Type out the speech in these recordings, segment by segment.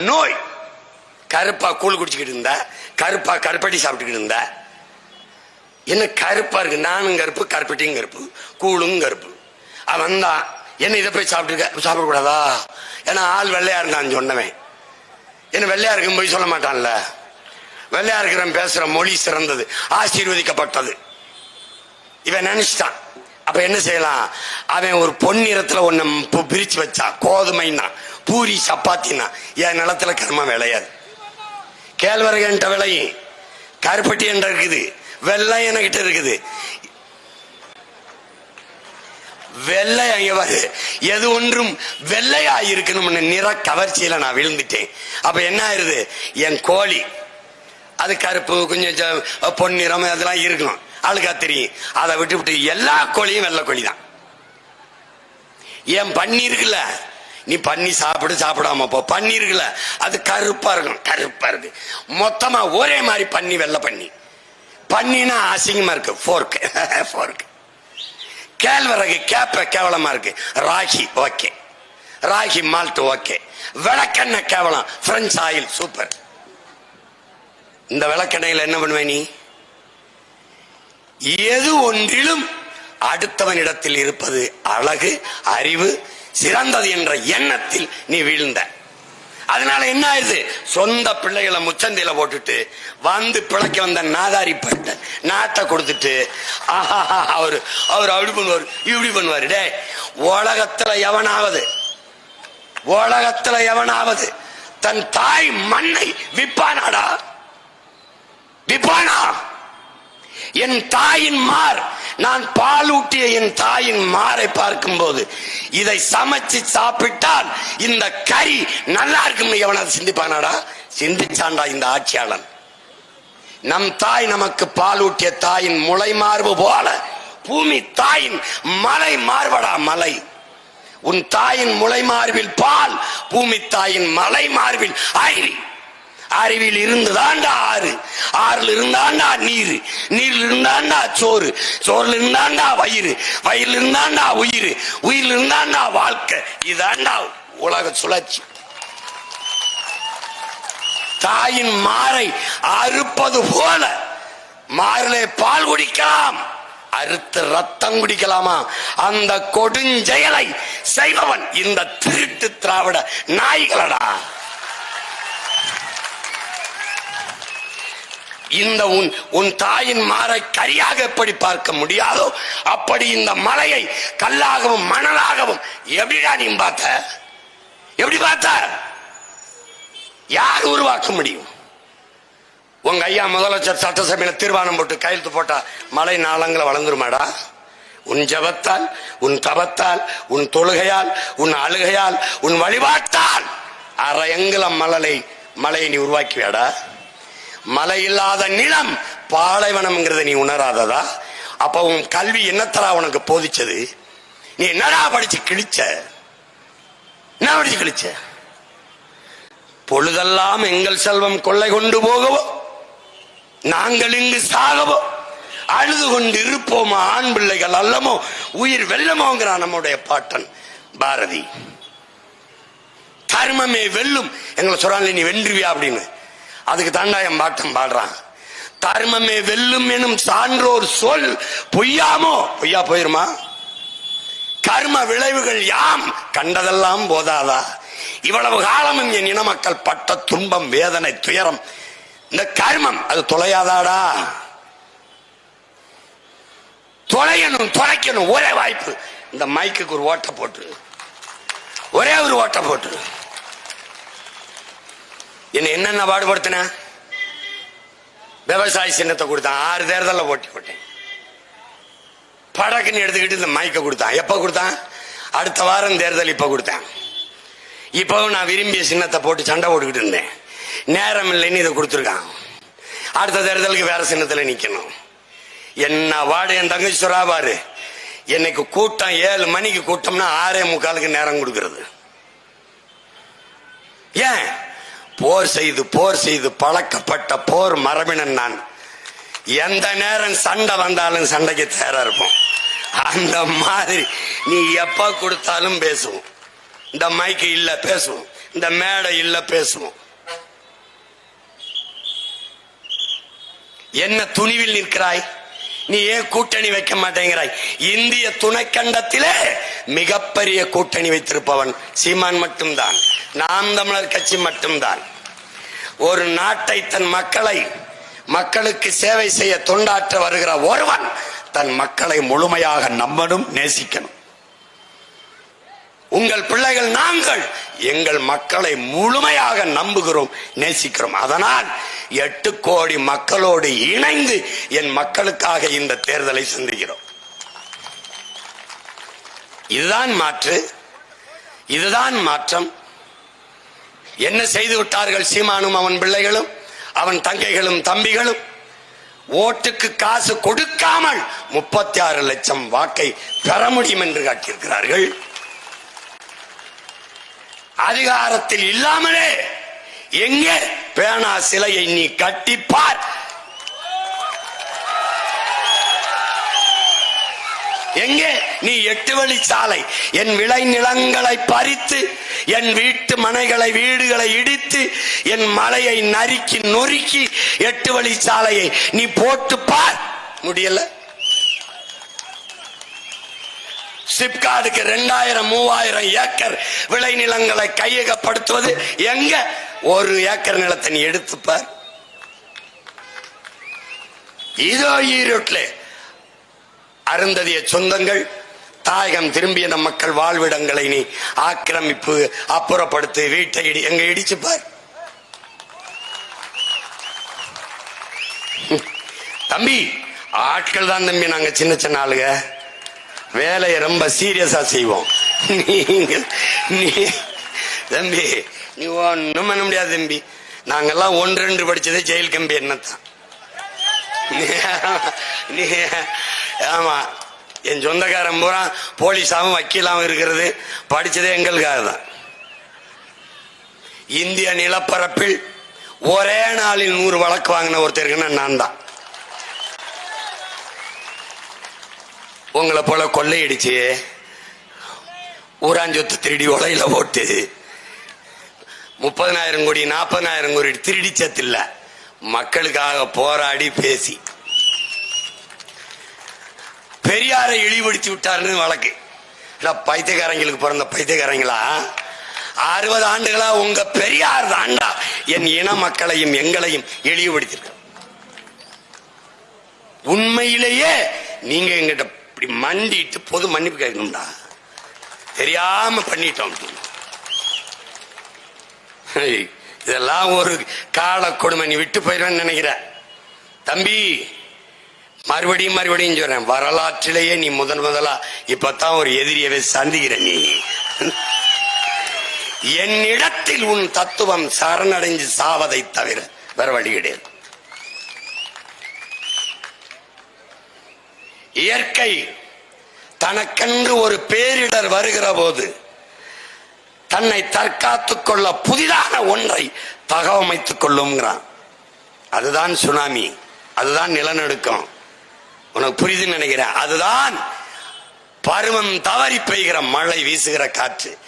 நோய். கருப்பா கூழ் குடிச்சுக்கிட்டு இருந்தா கருப்பா கருப்பட்டி சாப்பிட்டுக்கிட்டு இருந்தா என்ன கருப்பா இருக்கு? நானும் கருப்பு கருப்பட்டியும் கருப்பு கூழும் கருப்பு. அவன் வந்தான் என்ன இதை போய் சாப்பிட்டுருக்க சாப்பிடக்கூடாதா? ஏன்னா ஆள் வெள்ளையா இருந்தான்னு சொன்னவன். என்ன வெள்ளையா இருக்கும் போய் சொல்ல மாட்டான்ல. வெள்ளையா இருக்கிறவன் பேசுற மொழி சிறந்தது ஆசீர்வதிக்கப்பட்டது. இவன் நினைச்சிட்டான். அப்ப என்ன செய்யலாம்? அவன் ஒரு பொன்னிறத்துல ஒன்னு பு- பிரிச்சு வச்சான் கோதுமைன்னா. பூரி சப்பாத்தினா. என் நிலத்துல கர்ம விளையாது? கேழ்வரகு என்ற விளையும். கருப்பட்டி என்ற இருக்குது. வெள்ளை என்கிட்ட இருக்குது. வெள்ளை அங்க எது ஒன்றும் வெள்ளையா இருக்கணும்னு நிற கவர்ச்சியில நான் விழுந்துட்டேன். அப்ப என்ன ஆயிருது? என் கோழி. அது கருப்பு கொஞ்சம் பொன்னிறம் அதெல்லாம் இருக்கணும். ஆளுக்கா தெரியும். அதை விட்டு விட்டு எல்லா கோழியும் வெள்ளை கோழி தான் என் பன்னி இருக்குல்ல நீ பண்ணி சாப்பிடு சாப்பிடாம போ. பண்ணி இருக்குல்ல அது கருப்பா இருக்கும் கருப்பா இருக்கு. மொத்தமா ஒரே மாதிரி பண்ணி வெள்ளை பண்ணி. பண்ணினா அசிங்கமா இருக்கு. ஃபோர்க் ஃபோர்க் கேழ்வரகு கேப்ப கேவலமா இருக்கு. Ragi okay ragi malt okay விளக்கெண்ணெய் கேவலம். பிரெஞ்ச் ஆயில் சூப்பர் இந்த விளக்கெண்ணையில் என்ன பண்ணுவே நீ? எது ஒன்றிலும் அடுத்தவனிடத்தில் இருப்பது அழகு அறிவு சிறந்தது என்ற எண்ணத்தில் நீ வீழ்ந்த. அதனால என்ன ஆயுது சொந்த பிள்ளைகளை முச்சந்தில போட்டுட்டு வந்து பிழைக்க வந்த நாதாரி பட்ட நாட்டை கொடுத்துட்டு ஆஹா அவர் அவர் அப்படி பண்ணுவார் இப்படி பண்ணுவாரு. டே உலகத்துல எவனாவது உலகத்துல எவனாவது தன் தாய் மண்ணை விப்பானாடா விப்பானா என் தாயின் மார். நான் பாலூட்டிய என் தாயின் மாரை பார்க்கும்போது இதை சமைச்சு சாப்பிட்டால் இந்த கறி நல்லா இருக்கும்னு எவனாவது சிந்திப்பானாடா? சிந்திச்சாண்டா இந்த ஆட்சியாளன். நம் தாய் நமக்கு பாலூட்டிய தாயின் முளை மார்பு போல பூமி தாயின் மலை மார்படா மலை. உன் தாயின் முளை மார்பில் பால் பூமி தாயின் மலை மார்பில் அறிவில் அருவியில் இருந்துதாண்டா ஆறு. ஆறுல இருந்தாண்டா நீர். நீர்ல இருந்தாண்டா சோறு. சோறுல இருந்தாண்டா வயிறு. வயிறுல இருந்தாண்டா உயிர். உயிர்ல இருந்தாண்டா வாழ்க்கை. இதாண்டா உலக சுழற்சி. தாயின் மாறை அறுப்பது போல மாறிலே பால் குடிக்கலாம். அறுத்து ரத்தம் குடிக்கலாமா? அந்த கொடுஞ்செயலை செய்பவன் இந்த திருட்டு திராவிட நாய்களடா இந்த உன் உன் தாயின் மாறை கரியாக எப்படி பார்க்க முடியாதோ அப்படி இந்த மலையை கல்லாகவும் மணலாகவும் எப்படிடா நீ பார்த்த? எப்படி பார்த்த? யார் உருவாக்க முடியும்? உங்க ஐயா முதலமைச்சர் சட்டசபையில தீர்மானம் போட்டு கையெழுத்து போட்டா மலை நாளங்களை வளர்ந்துருமாடா உன் ஜபத்தால் உன் தபத்தால் உன் தொழுகையால் உன் அழுகையால் உன் வழிபாட்டால் அரையங்குல மலலை மலையை நீ உருவாக்குவியாடா? மலை இல்லாத நிலம் பாலைவனம்ங்கிறத நீ உணராததா? அப்ப உன் கல்வி என்னத்தரா உனக்கு போதிச்சது? நீ என்னடா படிச்சு கிழிச்ச? என்ன படிச்சு கிழிச்ச? பொழுதெல்லாம் எங்கள் செல்வம் கொள்ளை கொண்டு போகவோ? நாங்கள் இங்கு சாகவோ? அழுது கொண்டு இருப்போமா? ஆண் பிள்ளைகள் அல்லமோ? உயிர் வெல்லமோங்கிறான் நம்முடைய பாட்டன் பாரதி. தர்மமே வெல்லும். எங்களை சொல்றாங்க நீ வென்றுவியா அப்படின்னு. அதுக்கு தாண்டா என் பாட்டம் பாடுறான் தர்மமே வெல்லும் எனும் சான்றோர் சொல் பொய்யாமோ? பொய்யா போயிருமா? கர்ம விளைவுகள் யாம்? கண்டதெல்லாம் போதாதா? இவ்வளவு காலமும் என் இன மக்கள் பட்ட துன்பம் வேதனை துயரம். இந்த கர்மம் அது தொலையாதாடா? தொலையணும் தொலைக்கணும் ஒரே வாய்ப்பு. இந்த மைக்குக்கு ஒரு ஓட்டை போட்டு. ஒரே ஒரு ஓட்டை போட்டு. என்ன என்னென்ன பாடுபடுத்தின? விவசாய சின்னத்தை கொடுத்தான். ஆறு தேர்தலில் போட்டி போட்டேன். படக்குன்னு எடுத்துக்கிட்டு இந்த மைக்கை கொடுத்தான். எப்போ கொடுத்தான்? அடுத்த வாரம் தேர்தல் இப்போ கொடுத்தேன். இப்போவும் நான் விரும்பிய சின்னத்தை போட்டு சண்டை போட்டுக்கிட்டு இருந்தேன். நேரம் இல்லைன்னு இதை கொடுத்துருக்கான். அடுத்த தேர்தலுக்கு வேற சின்னத்தில் நிற்கணும் என்ன வாடு என் தங்கச்சி சொல்றா என்னைக்கு கூட்டம் ஏழு மணிக்கு கூட்டம்னா ஆறே முக்காலுக்கு நேரம் கொடுக்கறது. ஏன்? போர் செய்து போர் செய்து பழக்கப்பட்ட போர் மரபினன் நான். எந்த நேரம் சண்டை வந்தாலும் சண்டைக்கு தேரா இருப்போம். அந்த மாதிரி நீ எப்ப கொடுத்தாலும் பேசுவோம். இந்த மைக்கு இல்ல பேசுவோம். இந்த மேடை இல்ல பேசுவோம். என்ன துணிவில் நிற்கிறாய்? நீ ஏன் கூட்டணி வைக்க மாட்டேங்கிறாய். இந்திய துணைக்கண்டத்திலே மிகப்பெரிய கூட்டணி வைத்திருப்பவன் சீமான் மட்டும்தான். நாம் தமிழர் கட்சி மட்டும்தான். ஒரு நாட்டை தன் மக்களை மக்களுக்கு சேவை செய்ய தொண்டாற்ற வருகிற ஒருவன் தன் மக்களை முழுமையாக நம்பணும் நேசிக்கணும். உங்கள் பிள்ளைகள் நாங்கள் எங்கள் மக்களை முழுமையாக நம்புகிறோம் நேசிக்கிறோம். அதனால் எட்டு கோடி மக்களோடு இணைந்து என் மக்களுக்காக இந்த தேர்தலை சந்திக்கிறோம். இதுதான் மாற்று. இதுதான் மாற்றம். என்ன செய்து விட்டார்கள் சீமானும் அவன் பிள்ளைகளும் அவன் தங்கைகளும் தம்பிகளும்? ஓட்டுக்கு காசு கொடுக்காமல் முப்பத்தி ஆறு லட்சம் வாக்கை பெற முடியும் என்று காட்டியிருக்கிறார்கள். அதிகாரத்தில் இல்லாமலே எங்கே பேனா சிலையை நீ கட்டிப்பார் எங்கே? நீ எட்டு வழி சாலை என் விளை நிலங்களை பறித்து என் வீட்டு மனைகளை வீடுகளை இடித்து என் மலையை நறுக்கி நொறுக்கி எட்டு வழி சாலையை நீ போட்டு பார். முடியல? சிப்காடுக்கு ரெண்டாயிரம் மூவாயிரம் ஏக்கர் விளைநிலங்களை கையகப்படுத்துவது எங்க? ஒரு ஏக்கர் நிலத்தை நீ எடுத்துப்பார் இதோ ஈரோட்டில் அருந்ததிய சொந்தங்கள் தாயகம் திரும்பிய நம் மக்கள் வாழ்விடங்களை நீ ஆக்கிரமிப்பு அப்புறப்படுத்து வீட்டை இடி எங்க இடிச்சு பார். தம்பி ஆட்கள் தான் தம்பி நாங்க சின்ன சின்ன ஆளுங்க வேலையை ரொம்ப சீரியஸா செய்வோம். நீங்க நீ தம்பி நீ ஒன்றும் பண்ண முடியாது தம்பி. நாங்கெல்லாம் ஒன்று ரெண்டு படிச்சதே ஜெயில் கம்பி என்னத்தான். நீ ஆமா என் சொந்தக்காரன் பூரா போலீஸாகவும் வக்கீலாகவும் இருக்கிறது. படித்ததே எங்களுக்காக தான். இந்திய நிலப்பரப்பில் ஒரே நாளில் நூறு வழக்கு வாங்கின ஒருத்தருக்குன்னா நான் தான். உங்களை போல கொள்ளையடிச்சு ஊராஞ்சொத்து திருடி உலையில போட்டு முப்பதனாயிரம் கோடி நாற்பதனாயிரம் கோடி திருடி சத்தில்ல மக்களுக்காக போராடி பேசி. பெரியாரை இழிவுபடுத்தி விட்டார்னு வழக்கு. பைத்தியக்காரங்களுக்கு பிறந்த பைத்தியக்காரங்களா? அறுபது ஆண்டுகளா உங்க பெரியார் தாண்டா என் இன மக்களையும் எங்களையும் இழிவுபடுத்திருக்க உண்மையிலேயே நீங்க எங்கிட்ட இப்படி மண்டிட்டு பொது மன்னிப்பு கேட்கணும்டா. தெரியாம பண்ணிட்டோம். அப்படின்னு இதெல்லாம் ஒரு கால கொடுமை. நீ விட்டு போயிடுவேன்னு நினைக்கிற. தம்பி மறுபடியும் மறுபடியும் சொல்றேன். வரலாற்றிலேயே நீ முதன் முதலா இப்பதான் ஒரு எதிரியவை சந்திக்கிற நீ. என்னிடத்தில் உன் தத்துவம் சரணடைஞ்சு சாவதை தவிர வேற வழி கிடையாது. இயற்கை தனக்கென்று ஒரு பேரிடர் வருகிற போது தன்னை தற்காத்துக் கொள்ள புதிதான ஒன்றை தகவமைத்துக் கொள்ளுங்கிறான் அதுதான் சுனாமி. அதுதான் நிலநடுக்கம். உனக்கு புரியுதுன்னு நினைக்கிறேன். அதுதான் பருவம் தவறி பெய்கிற மழை வீசுகிற காற்று.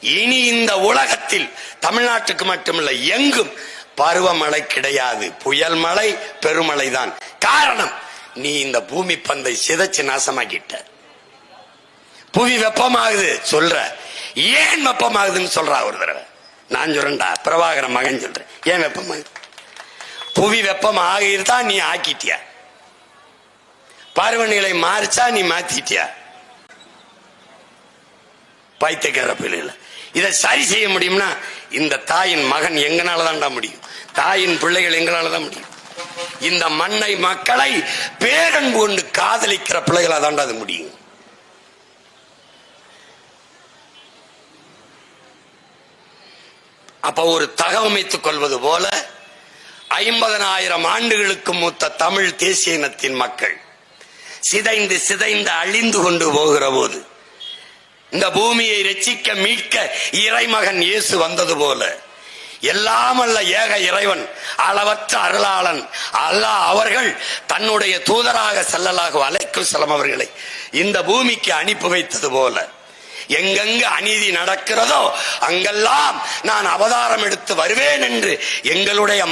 இனி இந்த உலகத்தில் தமிழ்நாட்டுக்கு மட்டுமல்ல எங்கும் பருவமழை கிடையாது. புயல் மழை பெருமழை தான். காரணம் நீ இந்த பூமி பந்தை சிதைச்சு நாசமாக்கிட்ட. புவி வெப்பமாகுது சொல்ற. ஏன் வெப்பமாகுதுன்னு சொல்றா ஒரு தடவை. நான் சொல்றேன்டா பிரபாகர மகன் சொல்றேன். ஏன் வெப்பமாகுது? புவி வெப்பம் ஆகிருந்தா நீ ஆக்கிட்டியா? பருவநிலை மாறிச்சா நீ மாத்திட்டியா? பைத்தியக்கார பிள்ளைல இதை சரி செய்ய முடியும்னா இந்த தாயின் மகன் எங்கனால தான்டா முடியும்? தாயின் பிள்ளைகள் எங்களால தான் முடியும்? இந்த மண்ணை மக்களை பேரன்பு கொண்டு காதலிக்கிற பிள்ளைகளா தாண்டா அது முடியும். அப்ப ஒரு தகவமைத்துக் கொள்வது போல ஐம்பதனாயிரம் ஆண்டுகளுக்கு மூத்த தமிழ் தேசிய இனத்தின் மக்கள் சிதைந்து சிதைந்து அழிந்து கொண்டு போகிற போது இந்த பூமியை ரசிக்க மீட்க இறைமகன் இயேசு வந்தது போல எல்லாம் அல்ல ஏக இறைவன் அளவற்ற அருளாளன் அல்லாஹ் அவர்கள் தன்னுடைய தூதராக செல்லலாக அலைக்கு செல்லம் அவர்களை இந்த பூமிக்கு அனுப்பி வைத்தது போல எங்கெங்கு அநீதி நடக்கிறதோ அங்கெல்லாம் நான் அவதாரம் எடுத்து வருவேன் என்று எங்களுடைய